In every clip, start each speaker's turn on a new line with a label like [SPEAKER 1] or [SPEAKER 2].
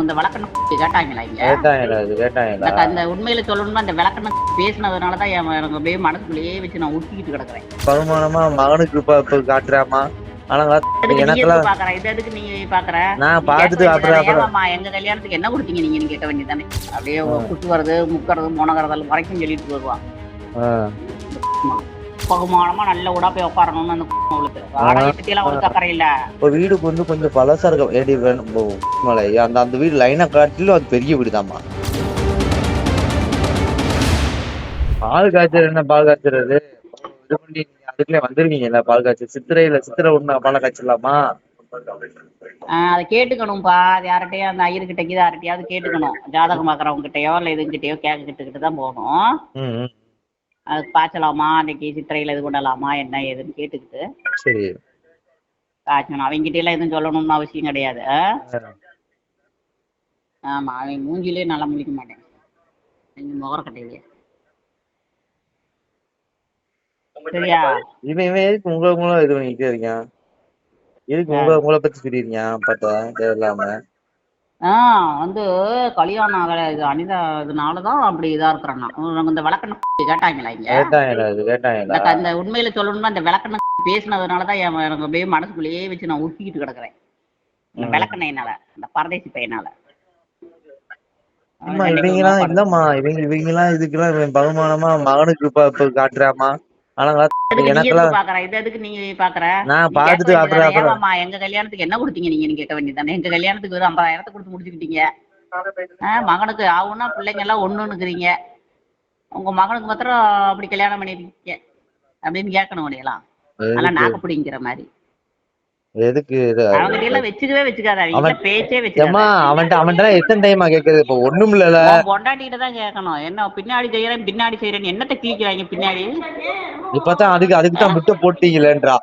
[SPEAKER 1] இந்த விளக்கணம் கேட்டாங்களா இங்க? உண்மையில சொல்லணும்னா இந்த விளக்கணம் பேசினதுனால தான் என் எனக்கு அப்படியே மனசுக்குள்ளேயே வச்சு நான் உருட்டிக்கிட்டு கிடக்குறேன்.
[SPEAKER 2] பகுமானமா மகனுக்கு காட்டுறாமா? நான் பார்த்துட்டு அப்புறம்.
[SPEAKER 1] எங்க கல்யாணத்துக்கு என்ன கொடுத்தீங்க நீங்க? கேட்க வேண்டியதானே அப்படியே குத்துறது முக்கறது முனகறதல் வரைக்கும் சொல்லிட்டு வருவான். பகுமானமா நல்ல உடா போய் உட்காரணும்னு அந்த அவளுக்கு. வாடகை அவளுக்கு அக்கறை இல்ல.
[SPEAKER 2] இப்ப வீடுக்கு வந்து கொஞ்சம் பழசா இருக்கும் ஏடி மலை அந்த அந்த வீடு லைனை காட்டிலும் அது பெரிய வீடுதாம்மா. பால் காய்ச்சல் என்ன பால் காய்ச்சறது? இது பண்ணி அதுக்குள்ளே வந்துருவீங்கல்ல பால் காய்ச்சல். சித்திரையில சித்திரை ஒண்ணு பால் காய்ச்சலாமா?
[SPEAKER 1] அதை கேட்டுக்கணும்பா அது யார்கிட்டயோ அந்த ஐயர்கிட்ட யார்கிட்டயாவது கேட்டுக்கணும். ஜாதகம் பாக்குறவங்க கிட்டயோ இல்ல இதுங்கிட்டயோ கேட்டுக்கிட்டு தான் போகணும். அது பாய்ச்சலாமா? அன்னைக்கு சித்திரையில இது பண்ணலாமா? என்ன ஏதுன்னு கேட்டுக்கிட்டு
[SPEAKER 2] சரி.
[SPEAKER 1] காய்ச்சணும். அவங்ககிட்ட எல்லாம் எதுவும் சொல்லணும்னு அவசியம் கிடையாது? ஆமா. அவன் மூஞ்சிலே நல்லா முழிக்க மாட்டேன். நீங்க முகரக்கட்டையிலே சரியா?
[SPEAKER 2] இவன் இவன் எதுக்கு உங்களை உங்களை இது பண்ணிக்கிட்டே இருக்கான்? எதுக்கு உங்களை உங்களை பத்தி சொல்லிருக்கீங்க பார்த்தேன் தேவையில்லாம.
[SPEAKER 1] ஆஹ் வந்து கல்யாணம் ஆகல. இது அனிதா இதனாலதான் அப்படி இதா இருக்கிறேன். நான் உனக்கு இந்த விளக்கணம் கேட்டாங்களா இங்க? இந்த இந்த உண்மையில சொல்லணும்னா இந்த விளக்கணம் பேசினதுனால தான் என் எனக்கு அப்படியே மனசுக்குள்ளேயே வச்சு நான் உருட்டிக்கிட்டு கிடக்குறேன். இந்த விளக்கணையினால இந்த பரதேசி பையனால.
[SPEAKER 2] இவங்கெல்லாம் இல்லம்மா இவங்க இவங்கெல்லாம் இதுக்கெல்லாம் பகுமானமா மகனுக்கு இப்ப இப்ப காட்டுறாமா ஆனா நான்
[SPEAKER 1] கேட்க
[SPEAKER 2] அப்புறம்
[SPEAKER 1] எங்க கல்யாணத்துக்கு என்ன கொடுத்தீங்க நீங்க? கேட்க வேண்டியதானே எங்க கல்யாணத்துக்கு ஐம்பதாயிரத்தை கொடுத்து முடிச்சுக்கிட்டீங்க. மகனுக்கு ஆகும்னா பிள்ளைங்க எல்லாம் ஒண்ணுன்னுக்குறீங்க. உங்க மகனுக்கு மாத்திரம் அப்படி கல்யாணம் பண்ணிருக்கீங்க. அப்படின்னு கேட்கணும் உடையலாம் ஆனா நாக்கு பிடிங்கிற மாதிரி.
[SPEAKER 2] எதுக்கு
[SPEAKER 1] எல்லாம் வச்சுக்கவே வச்சுக்காத. பேச்சே
[SPEAKER 2] அவன்கிட்ட அவன்கிட்ட எத்தனை டைமா கேக்குறது? இப்ப ஒண்ணும் இல்லல
[SPEAKER 1] பொண்டாட்டிகிட்ட தான் கேட்கணும். என்ன பின்னாடி செய்யறேன் பின்னாடி செய்யறேன் என்னத்தை கிழிக்கிறாங்க பின்னாடி?
[SPEAKER 2] இப்பதான் அதுக்கு அதுக்கு தான் முட்டை போட்டீங்களேன்றா.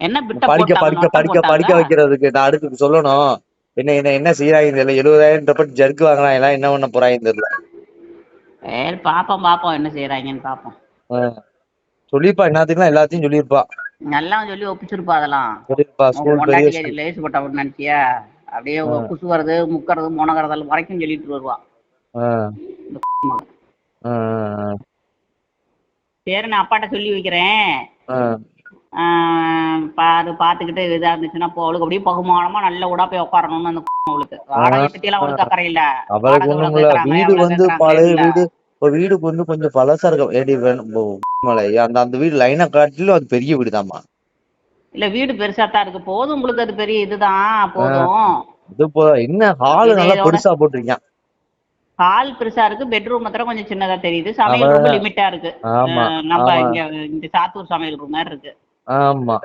[SPEAKER 1] என்ன
[SPEAKER 2] படிக்க படிக்க படிக்க படிக்க? வைக்கிறதுக்கு நான் அடுத்து சொல்லணும். என்ன என்ன என்ன செய்யறாங்க தெரியல. எழுபதாயிரம் ஜர்க்கு வாங்கினா என்ன பண்ண போறாங்க தெரியல.
[SPEAKER 1] பாப்போம் பாப்போம் என்ன செய்யறாங்கன்னு பாப்போம்.
[SPEAKER 2] சொல்லிருப்பா என்னத்துக்குலாம் எல்லாத்தையும் சொல்லியிருப்பா.
[SPEAKER 1] நல்லா சொல்லி ஒப்பிச்சிருப்பா அதெல்லாம். லேசு போட்டவன் நினைச்சியா? அப்படியே குசுவது முக்கறது முனகறதல் வரைக்கும் சொல்லிட்டு வருவா. சரி நான் அப்பாட்ட சொல்லி வைக்கிறேன். பாரு பாத்துக்கிட்டு இதா இருந்துச்சுன்னா இப்போ அவளுக்கு அப்படியே பகுமானமா நல்ல உடா போய் உட்காரணும்னு அந்த அவளுக்கு. வாடகை பத்தி எல்லாம் அவளுக்கு அக்கறை இல்ல.
[SPEAKER 2] வீடு வந்து இப்ப வீடுக்கு வந்து கொஞ்சம் பழசா இருக்கும் ஏடி மலை. அந்த அந்த வீடு லைனை காட்டிலும் அது பெரிய வீடுதாம்மா.
[SPEAKER 1] இல்ல வீடு பெருசா தான் இருக்கு. போதும் உங்களுக்கு அது பெரிய இதுதான். போதும்.
[SPEAKER 2] இது போ என்ன ஹாலு நல்லா பெருசா போட்டிருக்கான்.
[SPEAKER 1] ஹால் பெருசா இருக்கு. பெட்ரூம் மாத்திரம் கொஞ்சம் சின்னதா தெரியுது. சமையல் ரொம்ப லிமிட்டா இருக்கு.
[SPEAKER 2] ஆமா.
[SPEAKER 1] நம்ம. இங்க இந்த சாத்தூர் சமையல் ரூம் மாதிரி இருக்கு.
[SPEAKER 2] ஆமா.